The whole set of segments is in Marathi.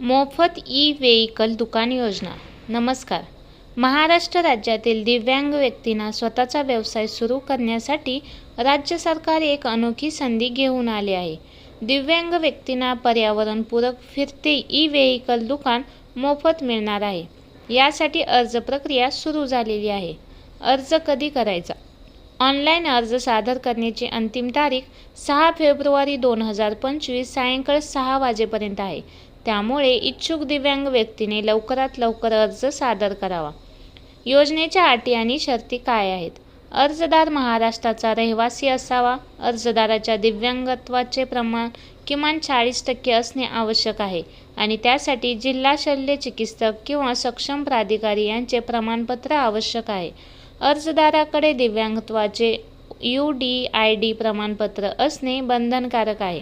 मोफत ई वेहिकल दुकान योजना. नमस्कार. महाराष्ट्र राज्यातील दिव्यांग व्यक्तींना स्वतःचा व्यवसाय सुरू करण्यासाठी राज्य सरकार एक अनोखी संधी घेऊन आले आहे. दिव्यांग व्यक्तींना पर्यावरणपूरक फिरते ई वेहिकल दुकान मोफत मिळणार आहे. यासाठी अर्ज प्रक्रिया सुरू झालेली आहे. अर्ज कधी करायचा? ऑनलाईन अर्ज सादर करण्याची अंतिम तारीख सहा फेब्रुवारी दोन हजार पंचवीस सायंकाळ सहा वाजेपर्यंत आहे. त्यामुळे इच्छुक दिव्यांग व्यक्तीने लवकरात लवकर अर्ज सादर करावा. योजनेच्या अटी आणि शर्ती काय आहेत? अर्जदार महाराष्ट्राचा रहिवासी असावा. अर्जदाराच्या दिव्यांगत्वाचे प्रमाण किमान चाळीस टक्के असणे आवश्यक आहे आणि त्यासाठी जिल्हा शल्य चिकित्सक किंवा सक्षम प्राधिकारी यांचे प्रमाणपत्र आवश्यक आहे. अर्जदाराकडे दिव्यांगत्वाचे यू डी आय डी प्रमाणपत्र असणे बंधनकारक आहे.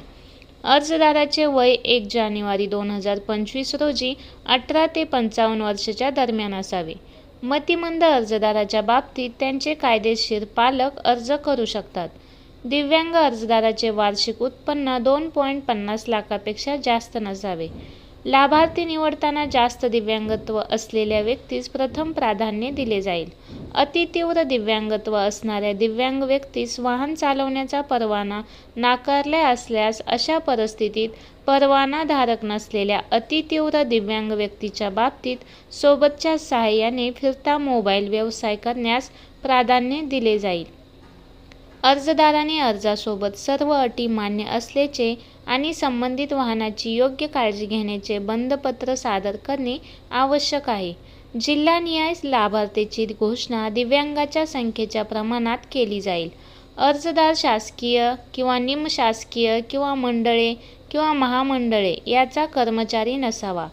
अर्जदाराचे वय एक जानेवारी दोन हजार पंचवीस रोजी अठरा ते पंचावन्न वर्षाच्या दरम्यान असावे. मतिमंद अर्जदाराच्या बाबतीत त्यांचे कायदेशीर पालक अर्ज करू शकतात. दिव्यांग अर्जदाराचे वार्षिक उत्पन्न दोन पॉईंट पन्नास लाखापेक्षा जास्त नसावे. लाभार्थी निवडताना जास्त दिव्यांगत्व असलेल्या व्यक्तीस प्रथम प्राधान्य दिले जाईल. अतितीव्र दिव्यांगत्व असणाऱ्या दिव्यांग व्यक्तीस वाहन चालवण्याचा परवाना नाकारला असल्यास अशा परिस्थितीत परवानाधारक नसलेल्या अतितीव्र दिव्यांग व्यक्तीच्या बाबतीत सोबतच्या सहाय्याने फिरता मोबाईल व्यवसाय करण्यास प्राधान्य दिले जाईल. अर्जदाराने अर्जासोबत सर्व अटी मान्य असल्याचे आणि संबंधित वाहनाची योग्य काळजी घेण्याचे बंधपत्र सादर करणे आवश्यक आहे. जिल्हानिहाय लाभार्थीची घोषणा दिव्यांगाच्या संख्येच्या प्रमाणात केली जाईल. अर्जदार शासकीय किंवा निमशासकीय किंवा मंडळे किंवा महामंडळे याचा कर्मचारी नसावा.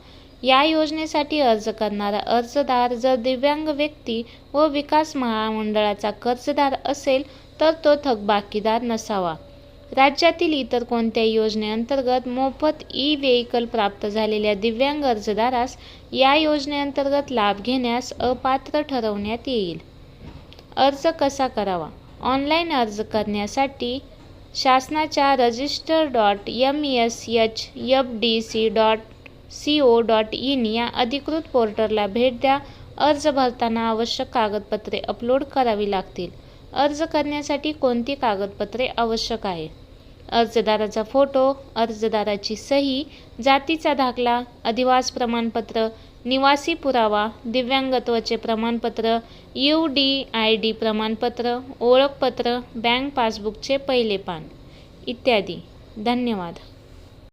या योजनेसाठी अर्ज करणारा अर्जदार जर दिव्यांग व्यक्ती व विकास महामंडळाचा कर्जदार असेल तर तो थकबाकीदार नसावा. राज्यातील इतर कोणत्याही योजनेअंतर्गत मोफत ई वेहिकल प्राप्त झालेल्या दिव्यांग अर्जदारास या योजनेअंतर्गत लाभ घेण्यास अपात्र ठरवण्यात येईल. अर्ज कसा करावा? ऑनलाईन अर्ज करण्यासाठी शासनाच्या register dot M S H F D C dot C O dot in या अधिकृत पोर्टलला भेट द्या. अर्ज भरताना आवश्यक कागदपत्रे अपलोड करावी लागतील. अर्ज करण्यासाठी कोणती कागदपत्रे आवश्यक आहे? अर्जदाराचा फोटो अर्जदाराची सही जातीचा दाखला अधिवास प्रमाणपत्र निवासी पुरावा दिव्यांगत्वाचे प्रमाणपत्र यू डी आय डी प्रमाणपत्र ओळखपत्र बँक पासबुकचे पहिले पान इत्यादी. धन्यवाद.